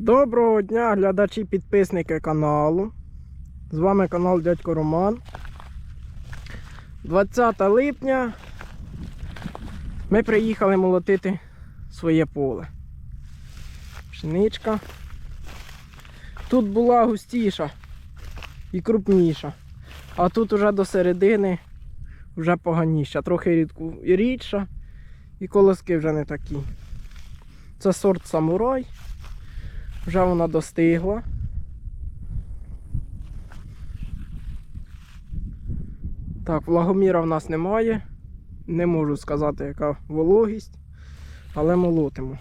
Доброго дня, глядачі, підписники каналу. З вами канал Дядько Роман. 20 липня ми приїхали молотити своє поле. Пшеничка. Тут була густіша і крупніша. А тут уже до середини вже поганіша. Трохи рідку рідша, і колоски вже не такі. Це сорт самурай. Вже вона достигла. Так, влагоміра в нас немає. Не можу сказати, яка вологість, але молотимо.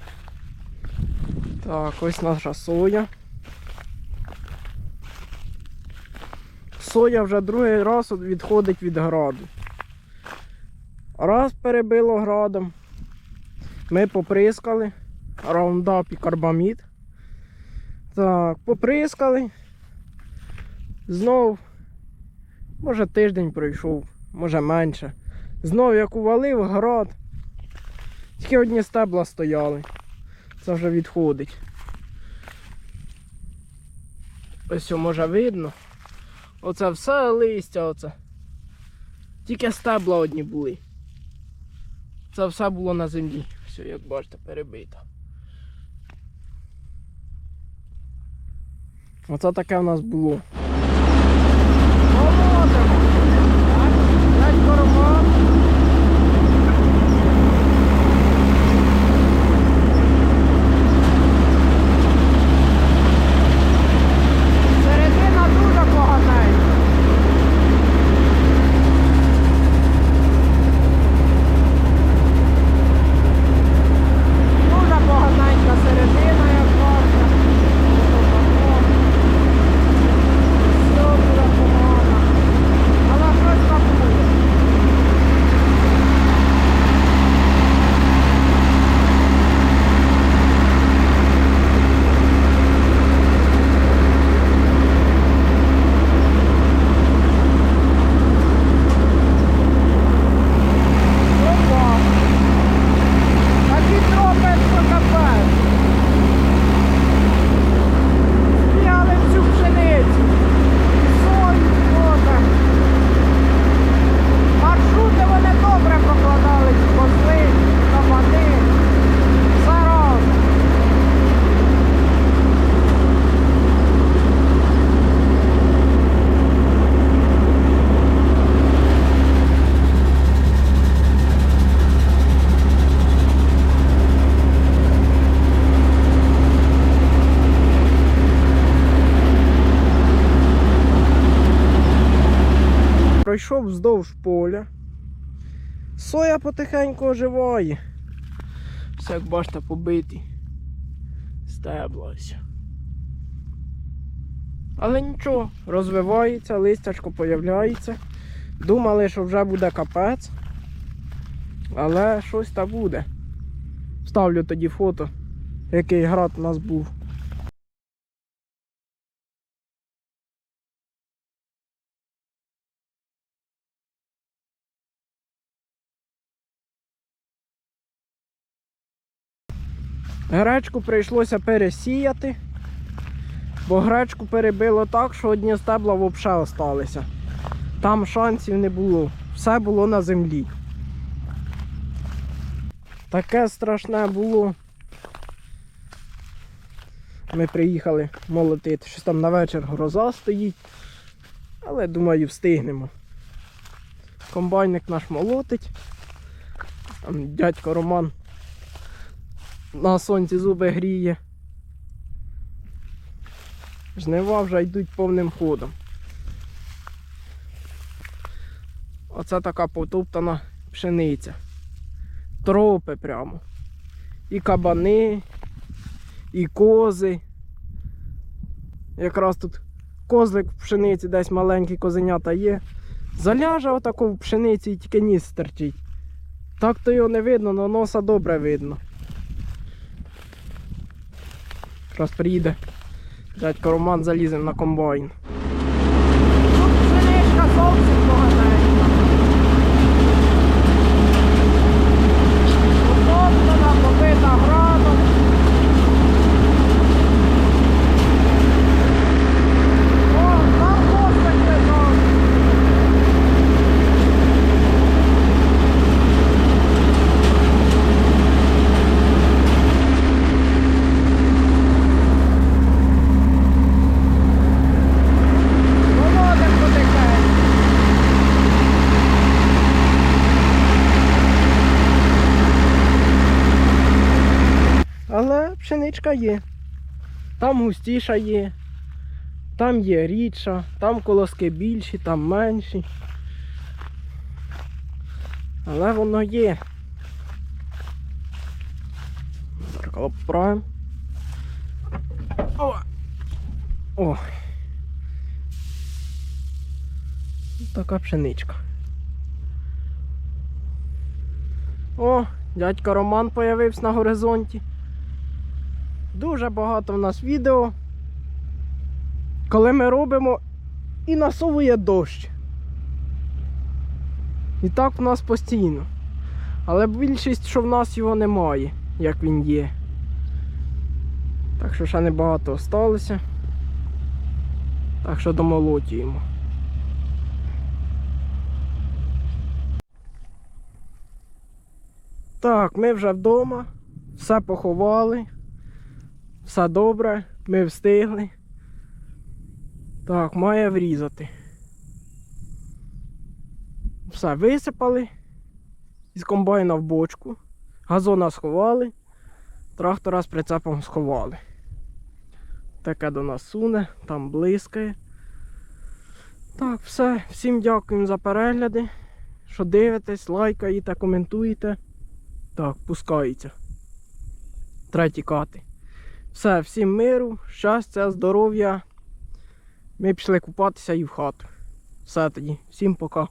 Так, ось наша соя. Соя вже другий раз відходить від граду. Раз перебило градом. Ми поприскали раундап і карбамід. Так, поприскали. Знов, може тиждень пройшов, може менше. Знов як увалив град. Тільки одні стебла стояли. Це вже відходить. Ось може видно. Оце все листя оце. Тільки стебла одні були. Це все було на землі. Все, як бачите, перебито. Оце таке в нас було. Молотимо. Так, дядько Роман. Середина дуже поганенька. Дуже поганенька середина, як бачите. Отако. Все буде погано. Але щось там буде. Опа. Такі тропи, що капець. Бігали всю пшеницю. Сою, кота. Маршрути вони добре прокладали, ці козли, кабани. Зараз. Пройшов вздовж поля. Соя потихеньку оживає. Все, як бачите, побитий. Стебла ось. Але нічого, розвивається, листячко появляється. Думали, що вже буде капець. Але щось та буде. Ставлю тоді фото, який град у нас був. Гречку прийшлося пересіяти, бо гречку перебило так, що одні стебла взагалі залишилися. Там шансів не було, все було на землі. Таке страшне було. Ми приїхали молотити. Щось там на вечір гроза стоїть. Але думаю, встигнемо. Комбайник наш молотить. Там дядько Роман на сонці зуби гріє. Жнива вже йдуть повним ходом. Оце така потоптана пшениця. Тропи прямо. І кабани, і кози. Якраз тут козлик в пшениці десь маленький козенята є. Заляже отако в пшениці і тільки ніс стерчить. Так то його не видно, але носа добре видно. Якраз приїде. Дядько Роман залізе на комбайн. Тут пшеничка зовсім поганенька. Потоптана, побита градом. Але є. Там густіша є, там є рідша, там колоски більші, там менші. Але воно є. Зеркало поправимо. О! О! Така пшеничка. О, дядько Роман появився на горизонті. Дуже багато в нас відео, коли ми робимо і насовує дощ. І так в нас постійно. Але більшість, що в нас його немає, як він є. Так що ще небагато осталося. Так що домолотюємо. Так, ми вже вдома, все поховали, все добре, ми встигли. Так, має врізати. Все, висипали із комбайна в бочку, газона сховали, трактора з прицепом сховали. Таке до нас суне, там блискає. Так, все. Всім дякуємо за перегляди. Що дивитесь, лайкаєте, коментуєте. Так, пускається. Треті кати. Все, всім миру, щастя, здоров'я. Ми пішли купатися і в хату. Все тоді. Всім пока.